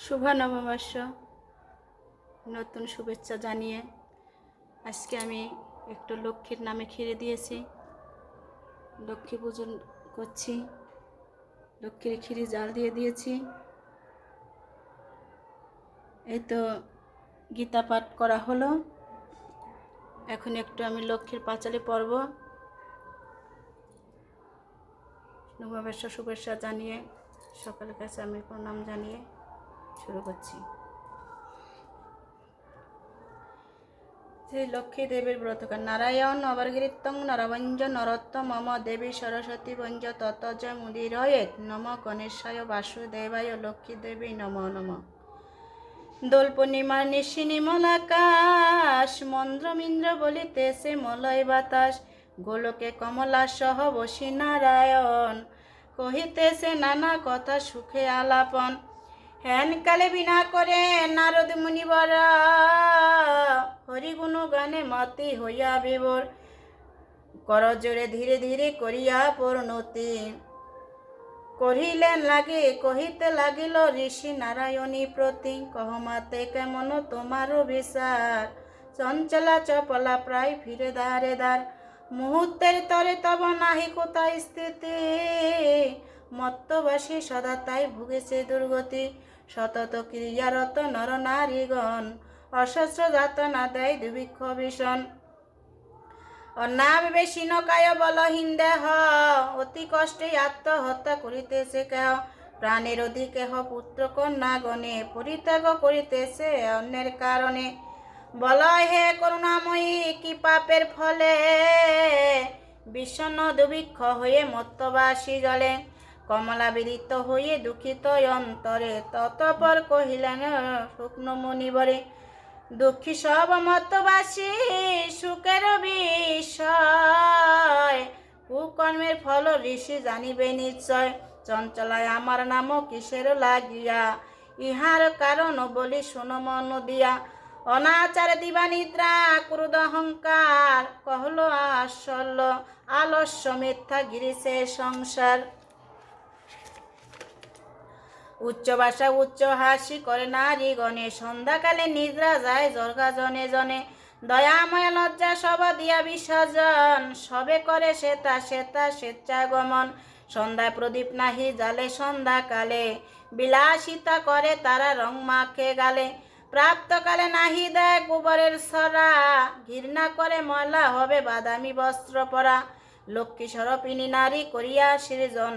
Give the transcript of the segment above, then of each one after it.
শুভ নববর্ষ নতুন শুভেচ্ছা জানিয়ে আজকে আমি একটু লক্ষ্মীর নামে খিরে দিয়েছি। লক্ষ্মী পূজন করছি। লক্ষ্মীর ক্ষীরি জাল দিয়ে দিয়েছি। এই তো গীতা পাঠ করা হলো। এখন একটু আমি লক্ষ্মীর পাঁচালি পড়ব। নববর্ষ শুভেচ্ছা জানিয়ে সকলের কাছে আমি প্রণাম জানিয়ে শুরু করছি। শ্রী লক্ষ্মী দেবীর ব্রতকার নারায়ণ অবর্গীতং নরবঞ্জ নরত্ব মম দেবী, সরস্বতী বঞ্জ ততজ মুদিরয়েত নম গণেশায় বাসুদেবায়, লক্ষ্মী দেবী, নম নম। দোল পূর্ণিমার নিশি নিমল আকাশ মন্দ্রমিন্দ্র বলিতেছে মলয় বাতাস। গোলকে কমলা সহ বসি নারায়ণ কহিতেছে নানা কথা সুখে আলাপন। হেন কালে বিনা করে নারদ মুনিবর হরিগুণ গানে মতি হইয়া বিবর করজোরে ধীরে ধীরে করিয়া পরিণতি। কহিলেন, লাগে, কহিতে লাগিল ঋষি নারায়ণী প্রতি। কহমাতে কেমন তোমারও বিচার চঞ্চলা চপলা প্রায় ফিরে দাঁড়ে দাঁড় মুহূর্তের তরে তব নাহি কোথায় স্থিতি? মত্তবাসী সদা তাই ভুগেছে দুর্গতি। সতত ক্রিয়ারত নর নারীগণ অসস্র যাতনা দেয় দুর্ভিক্ষ ভীষণ। অনাবেশীন কায় বলহীন দেহ, অতি কষ্টে আত্মহত্যা করিতেছে কেহ। প্রাণের অধিকেহ পুত্র কন্যা গণে, পরিত্যাগ করিতেছে অন্যের কারণে। বলয় হে করুণাময়ী, কি পাপের ফলে? বিষণ্ণ দুর্ভিক্ষ হয়ে মত্তবাসী জলে কমলা বিদিত হয়ে দুঃখিত অন্তরে। ততপর কহিলেন, শুকনো মুনিবরে দুঃখী সব মতবাসী, সুখের বিষয়। কুকর্মের ফল ঋষি জানিবে নিশ্চয়। চঞ্চলায় আমার নাম কিসের লাগিয়া? ইহার কারণ বলি শুন মন দিয়া। অনাচার দিবা নিদ্রা, ক্রোধ অহংকার, কহল আসল, আলস্য মিথ্যা গিরিছে সংসার। উচ্চ ভাষা উচ্চ হাসি করে নারী গণে। সন্ধ্যাকালে নিদ্রা যায় জর্গা জনে জনে। দয়াময় লজ্জা সব দিয়া বিসর্জন। সবে করে শ্বেতা শ্বেতা স্বেচ্ছাগমন। সন্ধ্যায় প্রদীপ নাহি জালে সন্ধ্যাকালে। বিলাসিতা করে তারা রং মাখে গালে। প্রাপ্তকালে নাহি দেয় গোবরের সরা। ঘৃণা করে ময়লা হবে বাদামি বস্ত্র পরা। লক্ষ্মী সরপিনী নারী করিয়া সৃজন।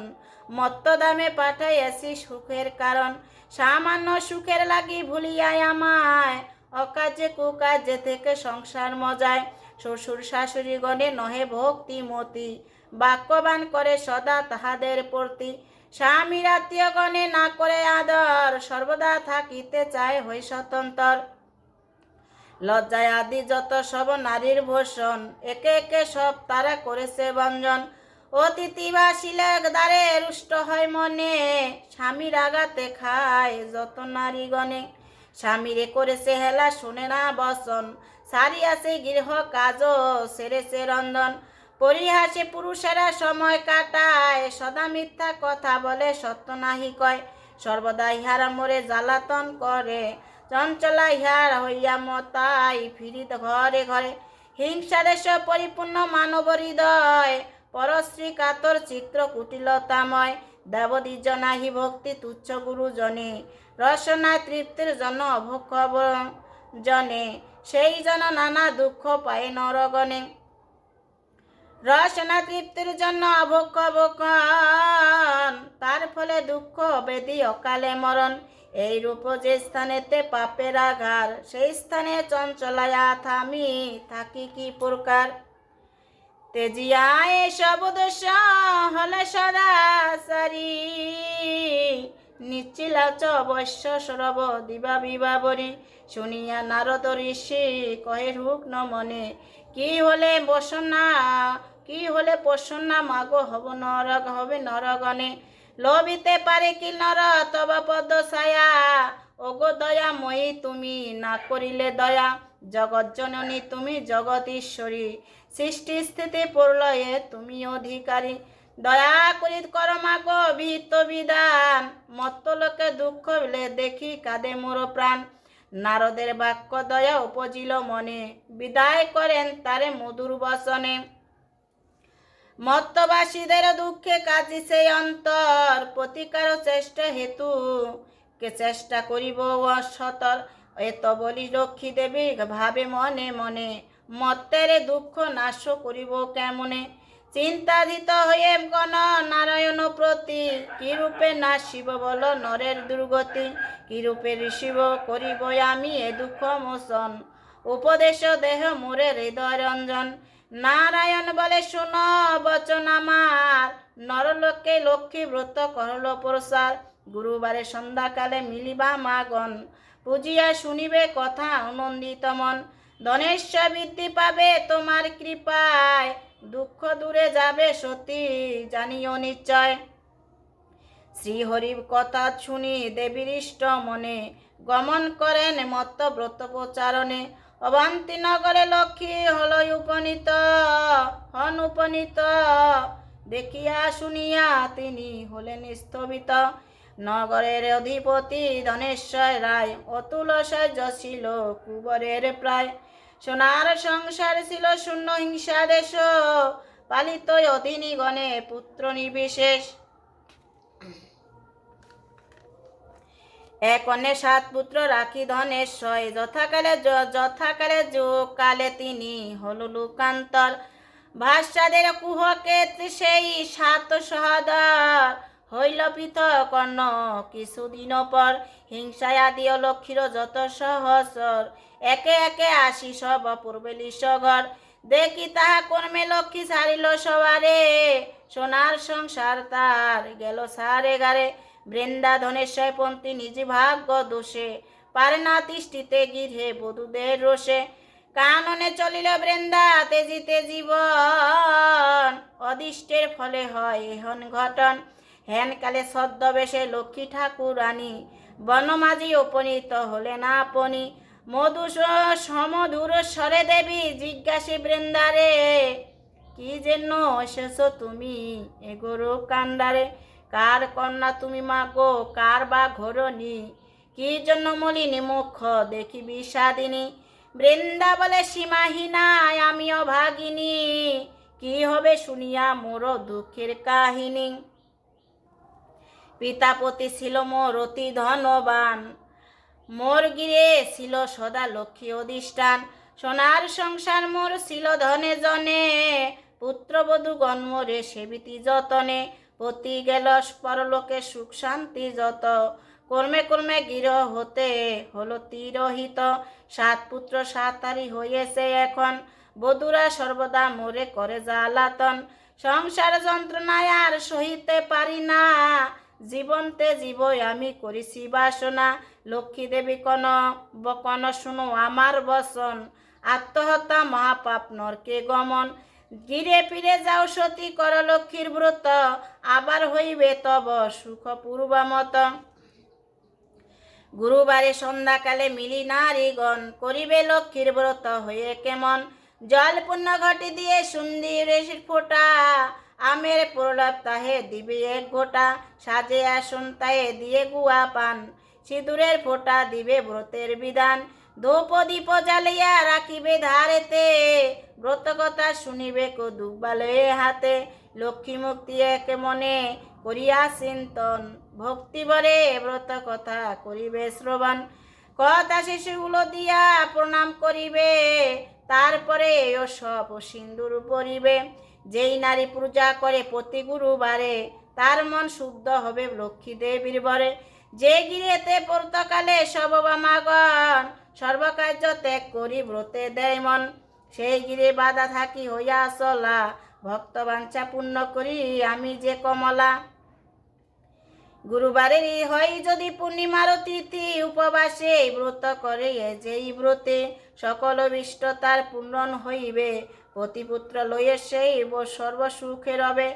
মত্ত দামে পাঠাইয়াছি সুখের কারণ। সামান্য সুখের লাগি ভুলিয়াই আমায়। অকাজে কুকাজে থেকে সংসার মজায়। শ্বশুর শাশুড়ি গণে নহে ভক্তি মতি। বাক্যবান করে সদা তাহাদের প্রতি। স্বামীর আত্মীয় গণে না করে আদর। সর্বদা থাকিতে চায় হই স্বতন্ত্র লজ্জায় আদি যত সব নারীর ভূষণ। একে একে সব তারা করেছে বঞ্জন। অতিথি বা শিলেক দ্বারে রুষ্ট হয় মনে। স্বামীর আগাতে খায় যত নারীগণে স্বামীরে করেছে হেলা শুনে না বসন সারিয়াছে গৃহ কাজ সেরেছে রন্ধন। পরিহাসে পুরুষেরা সময় কাটায়। সদা মিথ্যা কথা বলে, সত্য নাহি কয়। সর্বদা ইহারা মোরে জ্বালাতন করে। চঞ্চলা ইহার হইয়া মতাই, ফিরিত ঘরে ঘরে। হিংসা দেশ পরিপূর্ণ মানব হৃদয়। পরশ্রী কাতর চিত্র কুটিলতাময় দেবদ্বিজ নাহি ভক্তি তুচ্ছ গুরুজনে। রসনা তৃপ্তির জন অভক্ষ জনে সেই জন নানা দুঃখ পায় নরগণে। রসনা তৃপ্তির জন্য অভক্ষ ভক্ষণ তার ফলে দুঃখ বেদি অকালে মরণ। এই রূপ যে স্থানেতে পাপের আঘার, সেই স্থানে চঞ্চলায়া থামি, থাকি কি প্রকার? তেজিয়া এসব দোষ হলে সদাচারী নিশ্চিলাচ অবশ্য সরব দিবা বিবাবরী। শুনিয়া নারদ ঋষি কহে হুক ন মনে, কি হলে বসনা? কি হলে পোষণা মাগ হব নরক, হবে নরগণে। লবিতে পারে কি নর তব পদ ছায়া। ওগো দয়া, মই তুমি না করিলে দয়া। জগৎ জননী, তুমি জগত ঈশ্বরী। সৃষ্টি স্থিতি প্রলয়ে তুমি অধিকারী। দয়া করি কর মাগ বিহিত বিধান। মত্ত লোকে দুঃখ হলে দেখি কাঁদে মোর প্রাণ। নারদের বাক্য দয়া উপজিল মনে। বিদায় করেন তারে মধুর বসনে মত্তবাসীদের দুঃখে কাজি সেই অন্তর। প্রতিকার চেষ্টা হেতু কে চেষ্টা করিব অসতর এত বলি লক্ষ্মী দেবী ভাবে মনে মনে। মত্তের দুঃখ নাশ করিব কেমনে? চিন্তাধিত হয়ে গণ নারায়ণ প্রতি কি রূপে নাশিব বল নরের দুর্গতি? কিরূপে ঋষিব করিব আমি এ দুঃখ মোচন? উপদেশ দেহ মোরে হৃদয় রঞ্জন। নারায়ণ বলে, শুন বচন আমার। নরলোকে লক্ষ্মী ব্রত করল প্রসার। গুরুবারে সন্ধ্যাকালে মিলিবা মাগন। পুজিয়া শুনিবে কথা আনন্দিত মন। ধনেশ্বর বৃদ্ধি পাবে তোমার কৃপায়, দুঃখ দূরে যাবে সতী, জানিও নিশ্চয়। শ্রীহরির কথা শুনি দেবীরিষ্ট মনে, গমন করেন মত্ত ব্রত প্রচারণে। অবান্তি নগরে লক্ষ্মী হল উপনীত, হন উপনীত, দেখিয়া শুনিয়া তিনি হলেন স্থবিত। নগরের অধিপতি ধনেশ্বর রায় অতুল সহ্য ছিল কুবরের প্রায়। সোনার সংসার ছিল শূন্য হিংসা দেশ। পালিত অধীনী গণে পুত্র নির্বিশেষ। এক অন্যে সাত পুত্র রাখি ধনেশ্বয় যথাকালে যথাকালে যোগ কালে তিনি হল লোকান্তর। ভাষাদের কুহকে সেই সাত সহদর। হইল পৃথক কর্ণ কিছুদিন পর হিংসায় আদি লক্ষ্মীর যত সহসর, একে একে আসি সব পূর্বে ঘর দেখি তাহা কর্মে লক্ষ্মী সারিল সবারে। সোনার সংসার তার গেল সারে গারে। বৃন্দা ধনেশ্বর পন্থী নিজ ভাগ্য দোষে। পারে না তিষ্ঠিতে গিরে বধূদের রোষে। কাননে চলিল বৃন্দা তেজিতে জীবন। অদিষ্টের ফলে হয় এহন ঘটন। হেনকালে ছদ্মবেশে লক্ষ্মী ঠাকুর রানী বনমাঝি উপনীত হলে না আপনি। মধুস সমধুর স্বরে দেবী জিজ্ঞাসী বৃন্দারে, কি যেন এসেছ তুমি এগোরো কান্ডারে কার কন্যা তুমি মা গো? কার বা ঘরণী? কি জন্য মলিনী মুখ দেখি বিষাদিনী বৃন্দা বলে সীমাহীনায় আমিও ভাগিনী। কি হবে শুনিয়া মোর দুঃখের কাহিনী? পিতাপতি ছিল মোর অতি ধনবান। মোর গিরে ছিল সদা লক্ষ্মী অধিষ্ঠান। সোনার সংসার মোর ছিল ধনে জনে। পুত্রবধূ গন্মরে সেবিতি যতনে। পতি গেল পরলোকে সুখ শান্তি যত। কর্মে কর্মে গির হতে হলো তিরহিত। সাত পুত্র সাতারি হয়েছে এখন। বধুরা সর্বদা মোরে করে জ্বালাতন। সংসার যন্ত্রণায় আর সহিতে পারি না। জীবন্তে জীবই আমি করিছি বাসনা। লক্ষ্মী দেবী কন বকন শুনো আমার বসন আত্মহত্যা মহাপাপ নরকে গমন। গিরে ফিরে যাও সতী কর লক্ষ্মীর ব্রত আবার হইবে তব সুখ পূর্বামত গুরুবারে সন্ধ্যাকালে মিলি নারীগণ করিবে লক্ষ্মীর ব্রত হয়ে কেমন। জল পুণ্য ঘটি দিয়ে সুন্দর ফোটা। আমের প্রলাপ তাহে দিবে এক গোটা, সাজে আসন তাহে দিয়ে গুয়া পান। সিঁদুরের ফোঁটা দিবে ব্রতের বিধান ধূপ দীপ জ্বালিয়া রাখিবে ধারেতে। ব্রত কথা শুনিবে কদু বালয়ে হাতে, লক্ষ্মী মুক্তি এক মনে করিয়া চিন্তন। ভক্তি বরে ব্রত কথা করিবে শ্রবণ। কথা শিশুগুলো দিয়া প্রণাম করিবে, তারপরে ও সব সিন্দুর পরিবে। যেই নারী পূজা করে প্রতি গুরুবারে, তার মন শুদ্ধ হবে লক্ষ্মী দেবীর বরে। যে গিরেতে পর্তকালে সববামাগণ সর্বকার্য ত্যাগ করি ব্রতে দেয় মন। সেই গিরে বাধা থাকি হইয়া চলা, ভক্ত বাঞ্ছা পূর্ণ করি আমি যে কমলা। গুরুবারের হয় যদি পূর্ণিমার তিথি উপবাসে ব্রত করে যেই ব্রতে, সকল বিষ্ট তার পূর্ণ হইবে। পতিপুত্র লইয়ে সেই ব- সর্বসুখে রবে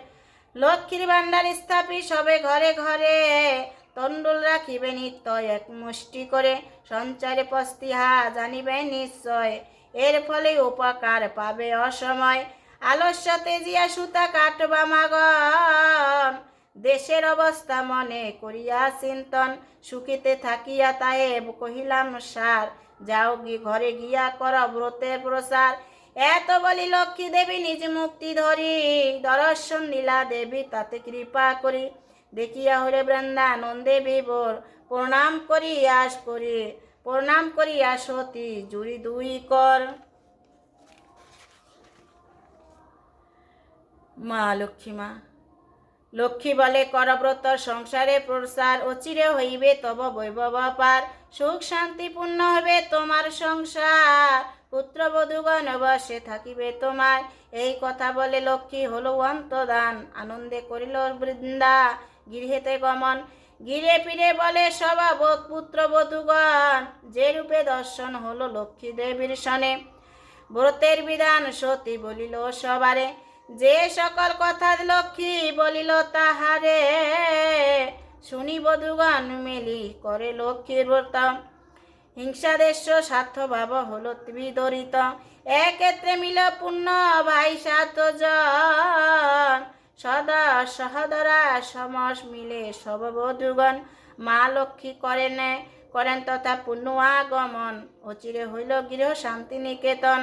লক্ষ্মীর ভাণ্ডার স্থাপি সবে ঘরে ঘরে। তণ্ডুল রাখিবে নিত্য এক মুষ্টি করে। সঞ্চারে পস্তিহা জানিবে নিশ্চয়। এর ফলে উপকার পাবে অসময়। আলস্য তেজিয়া সুতা কাটবা মাগন। দেশের অবস্থা মনে করিয়া চিন্তন। সুখিতে থাকিয়া তায়েব কহিলাম সার, যাও ঘরে গিয়া কর ব্রতের প্রসার। এত বলি লক্ষ্মী দেবী নিজ মুক্তি ধরি, দর্শন নীলা দেবী তাতে কৃপা করি। দেখিয়া হলে বৃন্দা নন্দে বিবর প্রণাম করি আস করি প্রণাম করি সতী, জুড়ি দুই কর। মা লক্ষ্মী মা, লক্ষ্মী বলে, করব্রত সংসারে প্রসার অচিরে হইবে, তব বৈভব পার। সুখ শান্তিপূর্ণ হবে তোমার সংসার। পুত্রবধূগণ বসে থাকিবে তোমার এই কথা বলে লক্ষ্মী হলো অন্তদান। আনন্দে করিল বৃন্দা গৃহেতে গমন। গিরে ফিরে বলে সবা পুত্রবধূগণ, যে রূপে দর্শন হলো লক্ষ্মী দেবীর সনে। ব্রতের বিধান সতী বলিল সবারে, যে সকল কথা লক্ষ্মী বলিল তাহারে। শুনি বধুগণ, মিলি করে লক্ষ্মীর ব্রত। হিংসাদেশ স্বার্থ ভাব হলো বিদরিত এক্ষেত্রে মিল পূর্ণ ভাই সাতজন। সদা সহদরা সমস মিলে সব বধুগণ মা লক্ষ্মী করেন করেন তথা পূর্ণ আগমন। অচিরে হইল গৃহ শান্তি নিকেতন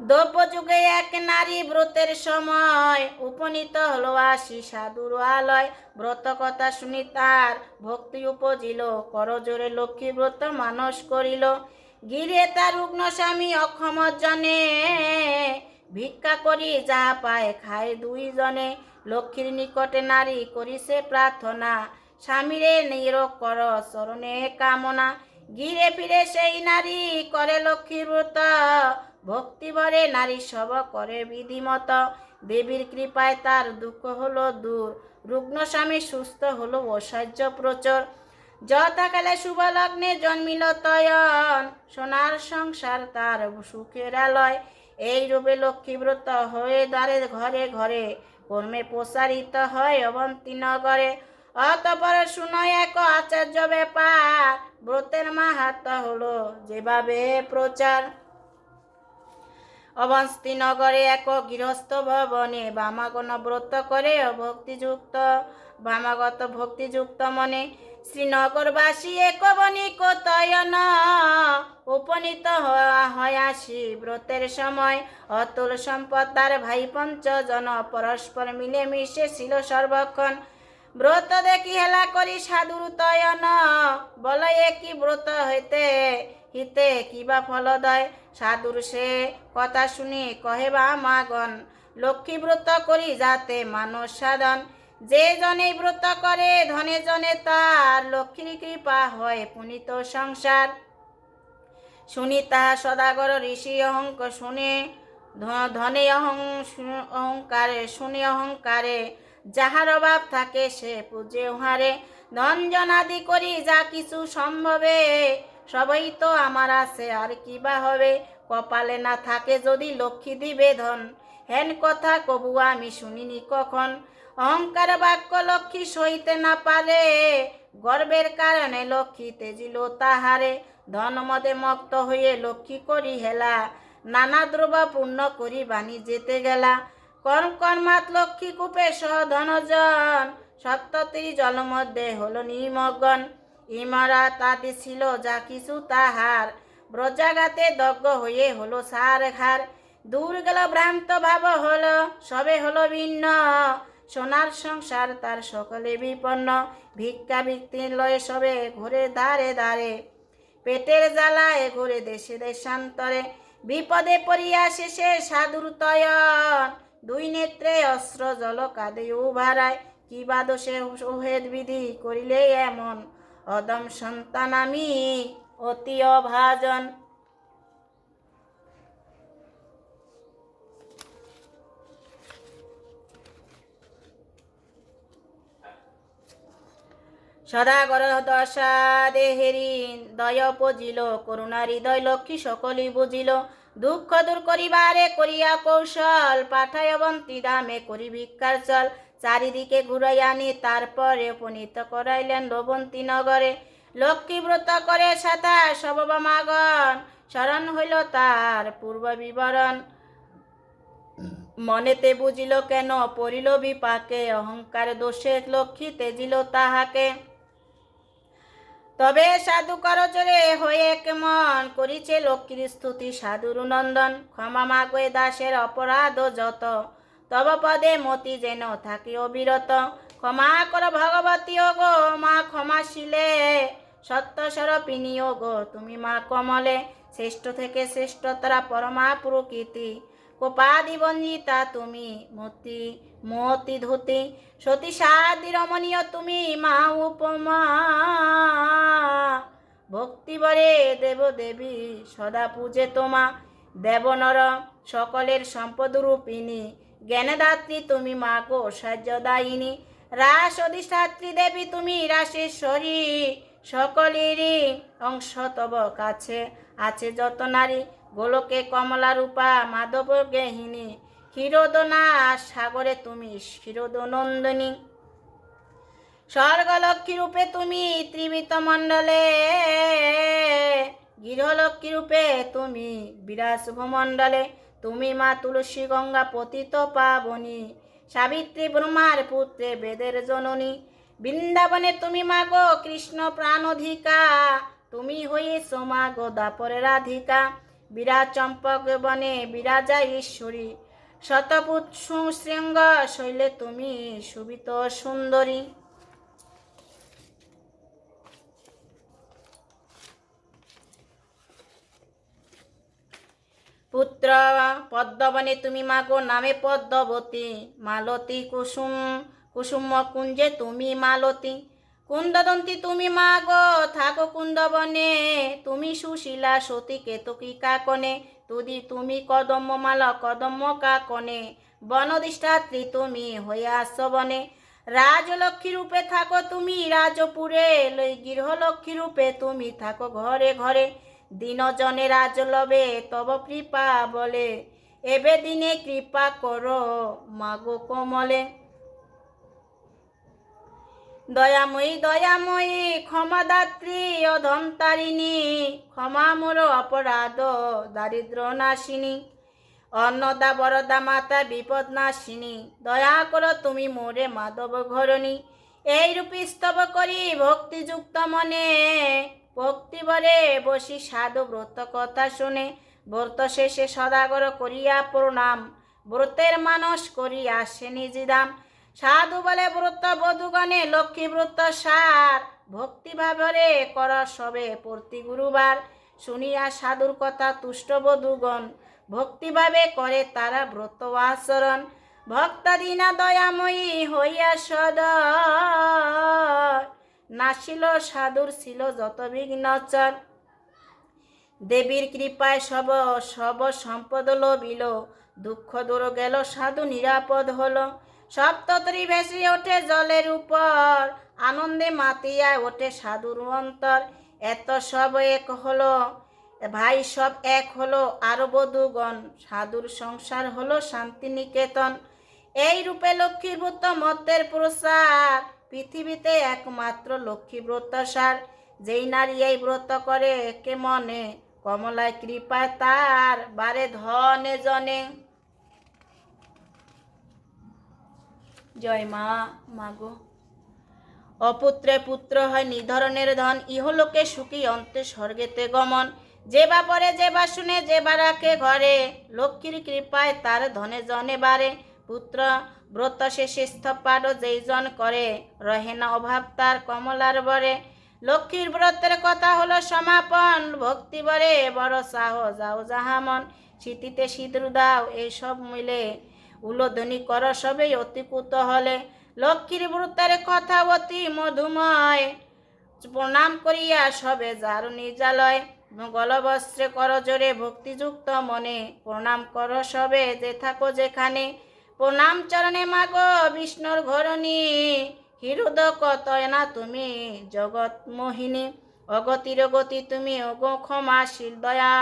দ্রব্য যুগে এক নারী ব্রতের সময় উপনীত হলো আসি সাধুর আলয়। ব্রত কথা শুনি তার ভক্তি উপজিল। করজোরে লক্ষ্মী ব্রত মানস করিল। গিরে তার রুগ্ন স্বামী অক্ষম জনে। ভিক্ষা করি যাহা পায় খায় দুইজনে লক্ষ্মীর নিকটে নারী করিছে প্রার্থনা। স্বামীরে নিরোগ কর চরণে কামনা। গিরে ফিরে সেই নারী করে লক্ষ্মীর ব্রত। ভক্তি ভরে নারী সব করে বিধিমত। দেবীর কৃপায় তার দুঃখ হলো দূর। রুগ্ন স্বামী সুস্থ হলো ঐশ্বর্য প্রচুর। যথাকালে শুভলগ্নে জন্মিল তয়ন, সোনার সংসার তার সুখের আলয়। এই রূপে লক্ষ্মীব্রত হয়ে দ্বারে ঘরে ঘরে কর্মে প্রসারিত হয় অবন্তী নগরে। অতপর শুনয় এক আচার্য ব্যাপার, ব্রতের মাহাত্ম হলো যেভাবে প্রচার। অবস্তি নগরে এক গৃহস্থ ভবনে বামাগণ ব্রত করে ভক্তিযুক্ত বামাগত ভক্তিযুক্ত মনে শ্রীনগরবাসী এক বণিক তয়ন উপনীত হয়াসি ব্রতের সময় অতুল সম্পদ তার ভাই পঞ্চজন পরস্পর মিলে মিশে ছিল সর্বক্ষণ। ব্রত দেখি হেলা করি সাধুর তয়ন, বলয়ে কি ব্রত হইতে হিতে কিবা ফলদয় সাধুর সে কথা শুনি কহে বা মাগন। লক্ষ্মী ব্রত করি যাতে মানস সাধন। যে জনে ব্রত করে ধনে জনে তার লক্ষ্মীর কৃপা হয় পুনিত সংসার শুনি তাহা সদাগর ঋষি অহংক শুনে ধনে অহং অহংকারে শুনে অহংকারে যাহার অভাব থাকে সে পূজে উহারে ধনজন আদি করি যা কিছু সম্ভবে সবই তো আমার আছে, আর কিবা হবে? কপালে না থাকে যদি লক্ষ্মী দিবে ধন হেন কথা কবু আমি শুনিনি কখন? অহংকার বাক্য লক্ষ্মী সইতে না পারে। গর্বের কারণে লক্ষ্মী তেজিল তাহারে। ধন মদে মক্ত হয়ে লক্ষ্মী করি হেলা। নানা দ্রব্য পূর্ণ করি বাণী যেতে গেলা। কর্ম কর্মাত লক্ষ্মী কূপে সহ ধনজন সপ্ততি জল মধ্যে হলো নিমগ্ন। ইমারা তাতে ছিল, যা কিছু তাহার। ব্রজাগাতে দগ্ধ হয়ে হলো সার ঘার। দূর গেল ভ্রান্ত ভাব হলো, সবে হলো ভিন্ন। সোনার সংসার তার সকলে বিপন্ন। ভিক্ষা বৃত্তি লয়ে সবে ঘুরে দাঁড়ে দাঁড়ে পেটের জ্বালায় ঘুরে দেশে দেশান্তরে। বিপদে পড়িয়া শেষে সাধুর তয়ন। দুই নেত্রে অস্ত্র জল কাঁদে উভারায়। কি বা দোষে বিধি করিলে এমন? অদম সন্তান আমি, অতি অভাজন। সদাগর দশা দেহেরি, দয় পজিল, করুণা হৃদয় লক্ষ্মী সকলই বুঝিল। দুঃখ দূর করিবারে করিয়া কৌশল, পাঠায় অবন্তী দামে করি ভিক্ষার চল। চারিদিকে ঘুরাই আনি, তারপরে উপনীত করাইলেন লবন্তী নগরে। লক্ষ্মী ব্রত করে সাথা সববামাগণ, স্মরণ হইল তার পূর্ব বিবরণ মনেতে বুঝিল কেন, পড়িল বিপাকে, অহংকার দোষে লক্ষ্মী তেজিল তাহাকে। তবে সাধু করজরে হয়ে কেমন করিছে লক্ষ্মীর স্তুতি, সাধুর নন্দন। ক্ষমা মাগয়ে দাসের অপরাধ যত। তব পদে মতি যেন থাকি অবিরত। ক্ষমা কর ভগবতী গো, মা ক্ষমাশীলে সত্য স্বরূপিনী ও গো, তুমি মা কমলে। শ্রেষ্ঠ থেকে শ্রেষ্ঠতরা পরমা প্রকৃতি। কোপাদি বঞ্জিতা তুমি মতি মতি ধুতি। সতী সাদি রমণীয় তুমি মা উপমা। ভক্তিবরে দেব দেবী সদা পূজে তোমা। দেবনর সকলের সম্পদ রূপিণী। জ্ঞানদাত্রী তুমি মা গো সাহায্যদায়িনী রাস অধিষ্ঠাত্রী দেবী তুমি রাসেশ্বরী। সকলেরই অংশ তব কাছে আছে যত নারী। গোলকে কমলা রূপা, মাধব গেহিনী ক্ষীরোদনা, সাগরে তুমি ক্ষীরোদনন্দিনী। স্বর্গলক্ষ্মী রূপে তুমি ত্রিবিত মণ্ডলে। গৃহলক্ষ্মী রূপে তুমি বিরাজ মণ্ডলে তুমি মা তুলসী গঙ্গা পতিত পাবনী, সাবিত্রী ব্রহ্মার পুত্রে বেদের জননী। বৃন্দাবনে তুমি মা গো কৃষ্ণ প্রাণধিকা, তুমি হইয়েছ সোমা গো দাপরে রাধিকা। বিরাজ চম্পক বনে বিরাজা ঈশ্বরী শতপুত শৃঙ্গ শৈলে তুমি সুবিত সুন্দরী। পুত্র পদ্মবনে তুমি মাগো নামে পদ্মবতী, মালতী কুসুম কুসুম কুঞ্জে তুমি মালতী। কুন্দদন্তী তুমি মাগো, থাকো কুন্দবনে, তুমি সুশীলা সতী কেতকী কাকনে, তুদি তুমি কদম্ব মাল কদম্ব কাকনে বনদিষ্ঠাত্রী তুমি হইয়াছ বনে। রাজলক্ষ্মী রূপে থাকো তুমি রাজপুরে গৃহলক্ষ্মী রূপে তুমি থাকো ঘরে ঘরে। দিনজনে রাজলবে তব কৃপা বলে। এবে দিনে কৃপা করো মাগো কমলে। দয়াময়ী দয়াময়ী, ক্ষমাদাত্রী, অধন্তারিণী, ক্ষমা মোর অপরাধ, দারিদ্র নাশিনী, অন্নদা, বরদা মাতা, বিপদ নাশিনী, দয়া করো তুমি মোরে মাধব ঘরণী। এই রূপী স্তব করি, ভক্তিযুক্ত মনে। ভক্তিবরে বসি সাধু ব্রত কথা শুনে। ব্রত শেষে সদাগর করিয়া প্রণাম। ব্রতের মানস করিয়া সে নিজিদাম সাধু বলে ব্রত, বধুগণে লক্ষ্মী ব্রত সার। ভক্তিভাবরে কর সবে প্রতি গুরুবার। শুনিয়া সাধুর কথা তুষ্ট বধুগণ। ভক্তিভাবে করে তারা ব্রত আচরণ। ভক্তাদিনা দয়াময়ী হইয়া সদর নাছিল, সাধুর ছিল যত বিঘ্নচর দেবীর কৃপায় সব সব সম্পদ লবিল দুঃখ দূর গেল, সাধু নিরাপদ হলো। সপ্ততরি ভেসে ওঠে জলের উপর, আনন্দে মাতিয়া ওঠে সাধুর অন্তর। এত সব এক হলো, ভাই সব এক হলো, আরও বধুগণ। সাধুর সংসার হলো শান্তিনিকেতন। এই রূপে লক্ষ্মীভূত মতের প্রসার। পৃথিবীতে একমাত্র লক্ষ্মী ব্রত সার যেই নারী এই ব্রত করে কে মনে কমলায় কৃপায় তার বারে ধনে জনে। জয় মা মাগো অপুত্রে পুত্র হয় নিধরণের ধন, ইহলোকে সুখী অন্তে স্বর্গেতে গমন। যে বা পরে যে বা শুনে যে বা রাখে ঘরে, লক্ষ্মীর কৃপায় তার ধনে জনে বারে। পুত্র ব্রত শেষে স্থপাট যেইজন করে, রহে না অভাব তার কমলার বরে। লক্ষ্মীর ব্রতের কথা হলো সমাপন, ভক্তি বরে বড় সাহ যাও যাহামন শীতিতে সিঁদুর দাও এইসব মিলে। উলোধ্বনি কর সবেই অতি হলে লক্ষ্মীর ব্রতের কথা অতি মধুময়। প্রণাম করিয়া সবে যার নিজালয় গলবস্ত্রে কর জোরে, ভক্তিযুক্ত মনে। প্রণাম কর সবে, যে থাকো যেখানে। প্রণাম চরণে মাগ বিষ্ণুর ঘরণী। হিরুদ কতয় না তুমি জগৎ মোহিনী। অগতির গতি তুমি অগ ক্ষমাশীল দয়া।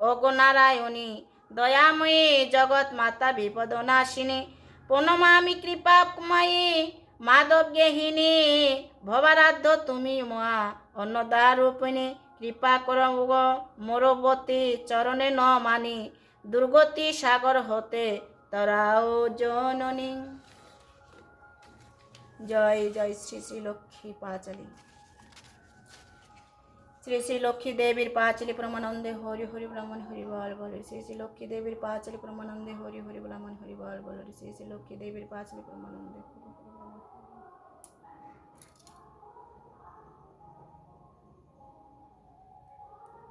অগ নারায়ণী, দয়াময়ী জগৎ মাতা বিপদ নাশিনী প্রণমামি কৃপাময়ী মাধব গেহিনী। ভবারাধ্য তুমি মা অন্নদারূপিণী কৃপা কর মোরবতী চরণে ন মানি দুর্গতি সাগর হতে তরাও জননী। জয় জয় শ্রী শ্রী লক্ষ্মী পাঁচালী। শ্রী শ্রী লক্ষ্মী দেবীর পাঁচালী প্রমানন্দে হরি হরি ব্রাহ্মণ হরি বল বল শ্রী শ্রী লক্ষ্মী দেবীর পাঁচালী প্রমানন্দে হরি হরি ব্রাহ্মণ হরি বল বল শ্রী শ্রী লক্ষ্মী দেবীর পাঁচালী প্রমানন্দে হরি।